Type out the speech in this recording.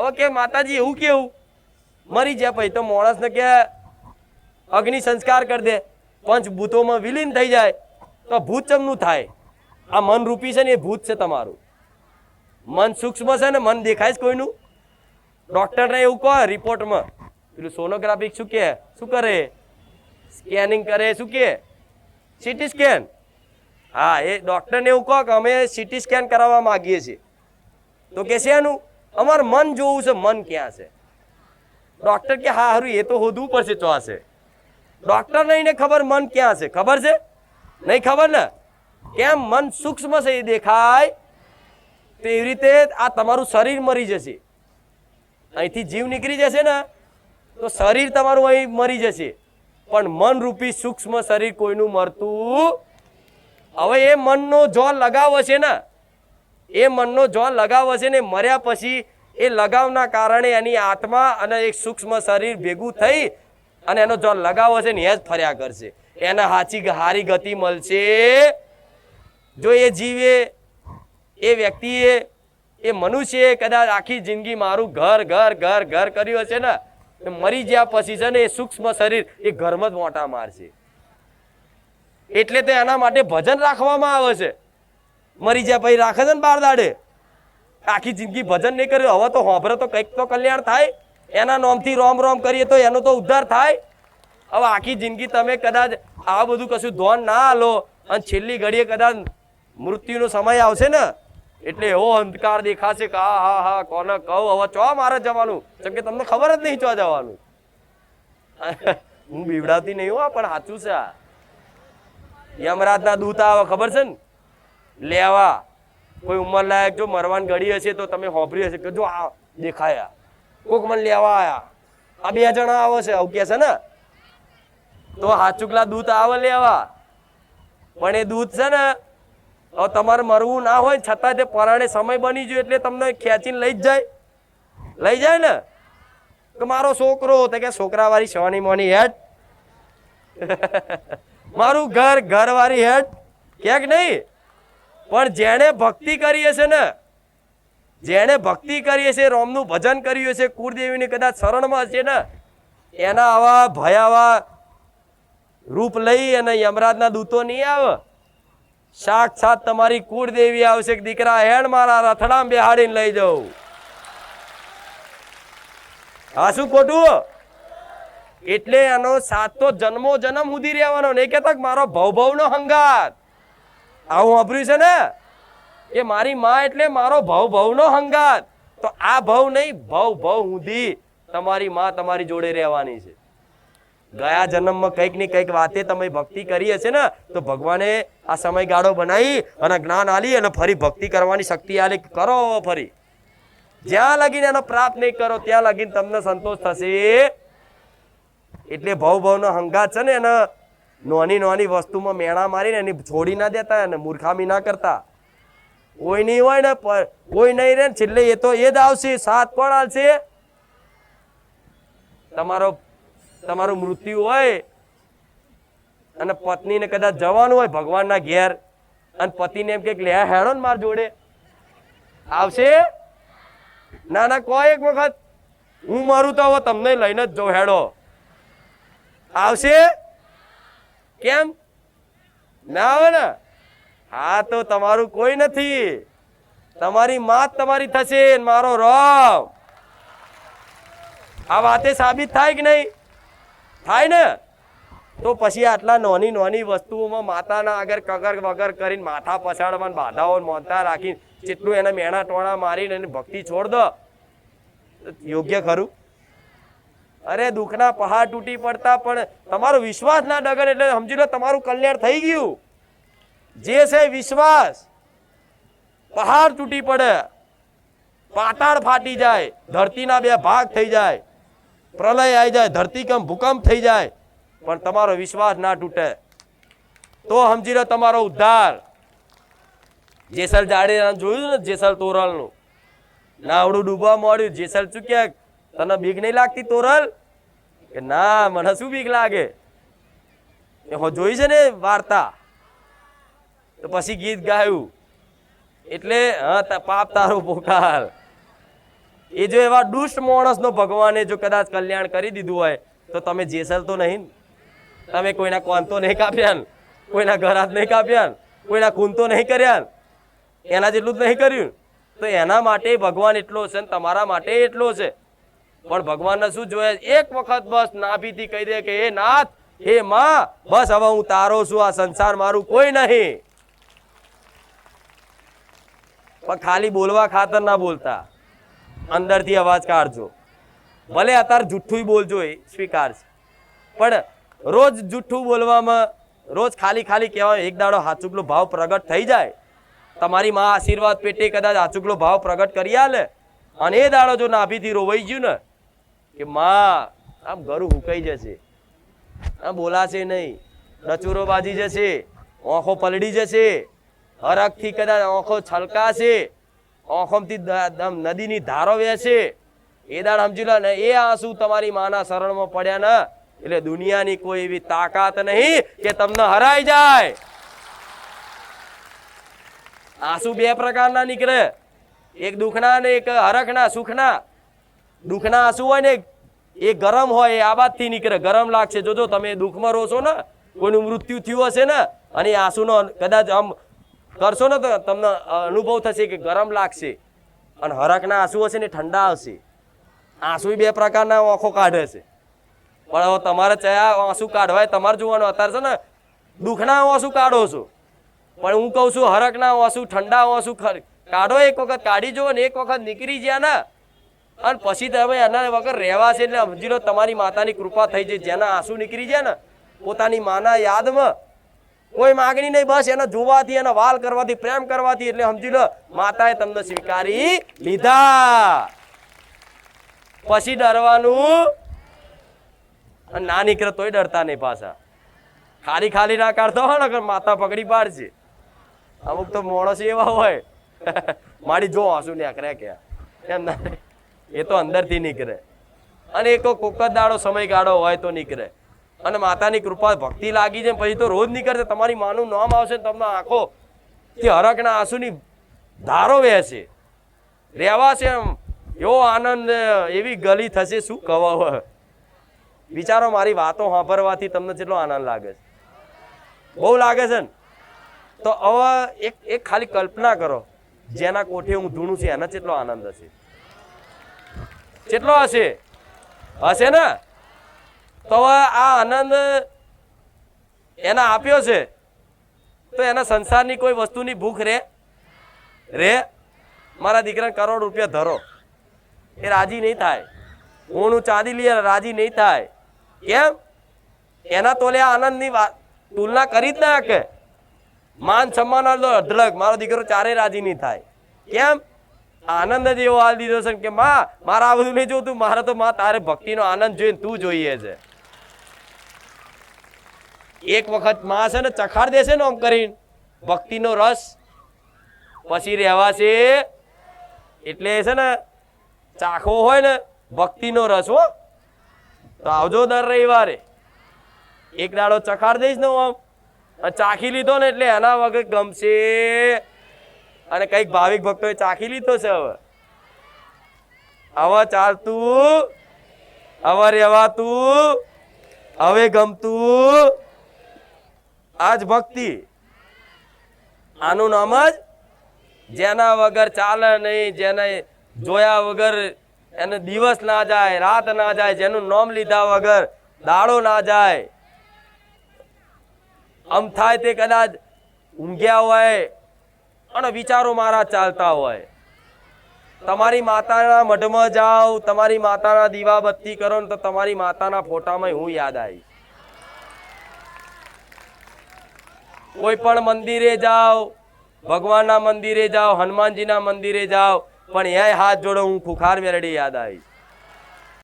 હવે કે માતાજી, એવું કેવું? મરી જાય પછી તો માણસને કે અગ્નિ સંસ્કાર કરી દે. પંચભૂતોમાં વિલીન થઈ જાય. તો ભૂત થાય? આ મન રૂપી છે ને એ ભૂત છે તમારું. મન સૂક્ષ્મ છે ને મન દેખાય છે કોઈનું? ડૉક્ટરને એવું કહો રિપોર્ટમાં. પેલું સોનોગ્રાફી શું કે શું કરે? સ્કેનિંગ કરે, શું કે સિટી સ્કેન. હા, એ ડૉક્ટરને એવું કહો કે અમે સીટી સ્કેન કરાવવા માગીએ છીએ. તો કે છે એનું અમારું મન જોવું છે, મન ક્યાં છે? ડોક્ટર કે, હા, હારું, એ તો હોદવું પડશે ચોસે ડોક્ટર નહીં ને ખબર મન ક્યાં છે, ખબર છે? નહીં ખબર ને? કેમ મન સૂક્ષ્મ છે એ દેખાય? તો એવી રીતે આ તમારું શરીર મરી જશે. અહીંથી જીવ નીકળી જશે ને, તો શરીર તમારું અહીં મરી જશે. પણ મન રૂપી સૂક્ષ્મ શરીર કોઈનું મરતું, હવે એ મનનો જો લગાવ હશે ને એ મનનો જો લગાવ હશે ને મર્યા પછી એ લગાવના કારણે એની આત્મા અને એક સૂક્ષ્મ શરીર ભેગું થઈ અને એનો જો લગાવ હશે ને એ જ ફર્યા કરશે. એને હાચી હારી ગતિ મળશે. જો એ જીવે, એ વ્યક્તિએ, એ મનુષ્યએ કદાચ આખી જિંદગી મારું ઘર ઘર ઘર ઘર કર્યું હશે ને એ મરી ગયા પછી છે ને એ સૂક્ષ્મ શરીર એ ઘરમાં જ મોટા મારશે. એટલે તો એના માટે ભજન રાખવામાં આવે છે. મરી જાય પછી રાખે છે ને બાર દાડે? આખી જિંદગી ભજન નહીં કર્યું. હવે તો હોભરે તો કંઈક તો કલ્યાણ થાય. એના નામથી રોમ રોમ કરીએ તો એનો તો ઉદ્ધાર થાય. હવે આખી જિંદગી તમે કદાચ આ બધું કશું ધોન ના હાલો અને છેલ્લી ઘડીએ કદાચ મૃત્યુનો સમય આવશે ને, એટલે એવો અંધકાર દેખાશે કે હા હા હા કોને કહું? હવે ચો મારે જવાનું? જેમ કે તમને ખબર જ નહીં ચો જવાનું. હું બીવડાવતી નહીં હો, પણ સાચું છે આ. યમરાજના દૂત આવે, ખબર છે ને? લેવા કોઈ ઉંમર લાયક જો મરવાન ઘડી હશે તો તમે હોભરી હશે કે જો આ દેખાયા. કોક મને લેવા આયા. આ બે જણા આવે છે, આવું કે છે ને? તો હાચુકલા દૂત આવે લેવા પણ એ દૂત છે ને, હવે તમારે મરવું ના હોય છતાં તે પરાણે સમય બની ગયો એટલે તમને ખેંચીને લઈ જ જાય. લઈ જાય ને? કે મારો છોકરો તો કે છોકરાવાળી સોની મોની હેટ મારું ઘર ઘરવાળી હેટ ક્યાંક નહીં? પણ જેણે ભક્તિ કરી હશે ને, જેણે ભક્તિ કરી હશે, રોમનું ભજન કર્યું હશે, કુળદેવીની કદાચ શરણમાં હશે ને, એના આવા ભયાવા રૂપ લઈ અને યમરાજના દૂતો નહીં આવે. સાક્ષાત તમારી કુળદેવી આવશે કે દીકરા, હેણ મારા રથડામ બેહાડીને લઈ જાઉં. આ શું ખોટું? એટલે એનો સાતો જન્મો જન્મ ઉધી રહેવાનો, નહીં કેતા મારો ભવભવનો હંગાત. આવું વાપર્યું છે ને? કે મારી માં એટલે મારો ભવ ભવનો હંગાત. તો આ ભવ નહીં, ભવ ભવ સુધી તમારી માં તમારી જોડે રહેવાની છે. ગયા જન્મમાં કંઈક ને કંઈક વાતે તમે ભક્તિ કરી હશે ને, તો ભગવાને આ સમયગાળો બનાવી અને જ્ઞાન આલી અને ફરી ભક્તિ કરવાની શક્તિ આલી કરો ફરી. જ્યાં લગીને એનો પ્રાપ્ત નહીં કરો, ત્યાં લગીને તમને સંતોષ થશે. એટલે ભવ ભવનો હંગાત છે ને એને નાની નાની વસ્તુમાં મેણા મારીને એની છોડી ના દેતા અને મૂર્ખામી ના કરતા. કોઈ નહીં હોય ને કોઈ નહીં રહે ને, છેલ્લે એ તો એ જ આવશે, સાત કોણ આવશે તમારો, તમારું મૃત્યુ હોય અને પત્નીને કદાચ જવાનું હોય ભગવાનના ઘેર અને પતિને એમ કે લે હેડો ને માર જોડે. આવશે? ના ના, કોઈ એક વખત. હું મારું તો તમને લઈને જ જો હેડો આવશે? કેમ? ના આવે ને? હા તો તમારું કોઈ નથી. તમારી માત તમારી થશે મારો રોમ. આ વાતે સાબિત થાય કે નહીં? થાય ને? તો પછી આટલા નાની નાની વસ્તુઓમાં માતાના આગળ કગર વગર કરીને માથા પછાડવા બાધાઓ મોનતા રાખીને જેટલું એને મેણા ટોણા મારીને એની ભક્તિ છોડ દો. યોગ્ય ખરું? અરે દુઃખના પહાડ તૂટી પડતા પણ તમારો વિશ્વાસ ના ડગર એટલે સમજી લો તમારું કલ્યાણ થઈ ગયું. જે છે વિશ્વાસ, પહાડ તૂટી પડે, પાતાળ ફાટી જાય, ધરતીના બે ભાગ થઈ જાય, પ્રલય આવી જાય, ધરતીકંપ ભૂકંપ થઈ જાય, પણ તમારો વિશ્વાસ ના તૂટે. તો સમજી લો તમારો ઉદ્ધાર. જેસલ જાડેજા જોયું ને જેસલ તોરલનું? નાવડું ડૂબવા મળ્યું જેસલ ચૂક્યા તને બીક નહીં લાગતી તોરલ? કે ના, મને શું બીક લાગે? એ જોઈ છે ને વાર્તા? તો પછી ગીત ગાયું. એટલે, હા પાપ તારો પોકાર. એ જો એવા દુષ્ટ માણસનો ભગવાને જો કદાચ કલ્યાણ કરી દીધું હોય, તો તમે જેસલ તો નહીં. તમે કોઈના કોન તો નહીં કાપ્યા કોઈના ઘર હાથ નહીં કાપ્યા કોઈના ખૂન તો નહીં કર્યા એના જેટલું જ નહીં કર્યું? તો એના માટે ભગવાન એટલો છે ને તમારા માટે એટલો છે. પણ ભગવાનને શું જોઈએ? એક વખત બસ નાભીથી કહી દે કે, હે નાથ, હે માં, બસ હવે હું તારો છું, આ સંસાર મારું કોઈ નહીં. પણ ખાલી બોલવા ખાતર ના બોલતા. અંદરથી અવાજ કાઢજો. ભલે અત્યારે જુઠ્ઠું બોલજો એ, સ્વીકાર છે. પણ રોજ જુઠ્ઠું બોલવામાં, રોજ ખાલી ખાલી કહેવાય, એક દાડો હાચુકલો ભાવ પ્રગટ થઈ જાય. તમારી માં આશીર્વાદ પેટે કદાચ હાચુકલો ભાવ પ્રગટ કરી આલે. અને એ દાડો જો નાભીથી રોવાઈ ગયું ને કે માં, આમ ગરું હુકાઈ જશે. આમ બોલાશે નહીં. ડચુરો બાજી જશે. આંખો પલડી જશે. હરખથી કદાચ આંખો છલકાશે. આંખોમાંથી દ- નદીની ધારો વહેશે. એ દાડ સમજી લો ને, એ આંસુ તમારી માના શરણમાં પડ્યા ને. એટલે દુનિયાની કોઈ એવી તાકાત નહીં કે તમને હરાઈ જાય. આંસુ બે પ્રકારના નીકળે. એક દુઃખના ને એક હરખના, સુખના. દુઃખના આંસુ હોય ને એ ગરમ હોય એ આબાદથી નીકળે. ગરમ લાગશે. જોજો, તમે દુઃખમાં રહો છો ને, કોઈનું મૃત્યુ થયું હશે ને, અને આંસુનો કદાચ આમ કરશો ને તો તમને અનુભવ થશે કે ગરમ લાગશે. અને હરકના આંસુ હશે ને ઠંડા હશે. આંસુ બે પ્રકારના આંખો કાઢે છે. પણ હવે તમારે ચયા આંસુ કાઢવાય, તમારે જોવાનું અત્યારે છે ને, દુઃખના આંસુ કાઢો છો. પણ હું કહું છું હરકના આંસુ, ઠંડા આંસુ કાઢો એક વખત, કાઢી જુઓ ને, એક વખત નીકળી ગયા ને અને પછી તમે એના વગર રહેવા છે એટલે સમજી લો તમારી માતાની કૃપા થઈ જાય. જેના આંસુ નીકળી જાય ને, પોતાની માના યાદમાં કોઈ માગણી નહીં, બસ એને જોવાથી, એના વાલ કરવાથી, પ્રેમ કરવાથી એટલે સમજી લો માતાએ તમને સ્વીકારી લીધા. પછી ડરવાનું. ના નીકળે તોય ડરતા નહીં પાછા. ખાલી ખાલી ના કાઢતો હોય ને માતા પકડી પાડશે. અમુક તો માણસ એવા હોય. મારી જો આંસુ નીકળે ક્યાં એમ ના એ તો અંદરથી નીકળે. અને એક કોક જ દાડો સમયગાળો હોય તો નીકળે. અને માતાની કૃપા ભક્તિ લાગી જાય પછી તો રોજ નીકળશે. તમારી માનું નામ આવશે ને તમને આંખો કે હરકના આંસુની ધારો વહેશે. રહેવાશે એમ. એવો આનંદ, એવી ગલી થશે, શું કહો? વિચારો, મારી વાતો સાંભળવાથી તમને કેટલો આનંદ લાગે છે. બહુ લાગે છે ને? તો હવે એક એક ખાલી કલ્પના કરો. જેના કોઠે હું ધૂણું છું, એના કેટલો આનંદ હશે. કેટલો હશે? હશે ને? તો આ આનંદ એના આપ્યો છે. તો એના સંસારની કોઈ વસ્તુની ભૂખ રે? રે, મારા દીકરાને કરોડ રૂપિયા ધરો. એ રાજી નહીં થાય. હું ચાંદી લઈએ રાજી નહીં થાય. કેમ? એના તોલે આનંદની વાત તુલના કરી જ ના કે માન સન્માન અઢળક. મારો દીકરો ચારે રાજી નહીં થાય. કેમ? આનંદ જ એવો હાલ દીધો છે કે, માં, મારે આ બધું નહીં જોતું, મારે તો, માં, તારે ભક્તિનો આનંદ જોઈને તું જોઈએ છે. એક વખતમાં છે ને ચખાડ દેશે ને આમ કરીને, ભક્તિનો રસ પછી રહેવાશે એટલે છે ને ચાખવો હોય ને, ભક્તિનો રસ, હો. તો આવજો દર રવિવારે. એક દાડો ચખાડ દઈશ ને હું આમ ચાખી લીધો ને એટલે એના વગર ગમશે. અને કંઈક ભાવિક ભક્તોએ ચાખી લીધો છે હવે. હવે ચાલતું હવે રહેવાતું હવે ગમતું આજ ભક્તિ, આનું નામ જ જેના વગર ચાલે નહીં, જેને જોયા વગર એને દિવસ ના જાય, રાત ના જાય, જેનું નામ લીધા વગર દાડો ના જાય. આમ થાય તે કદાચ ઊંઘ્યા હોય અને વિચારો મારા ચાલતા હોય. તમારી માતાના મઢમાં જાઓ, તમારી માતાના દીવા બત્તી કરો ને તો તમારી માતાના ફોટામાં હું યાદ આવી કોઈ પણ મંદિરે જાઓ, ભગવાનના મંદિરે જાઓ, હનુમાનજીના મંદિરે જાઓ, પણ એ હાથ જોડો હું ખુખાર મેરડી યાદ આવીશ.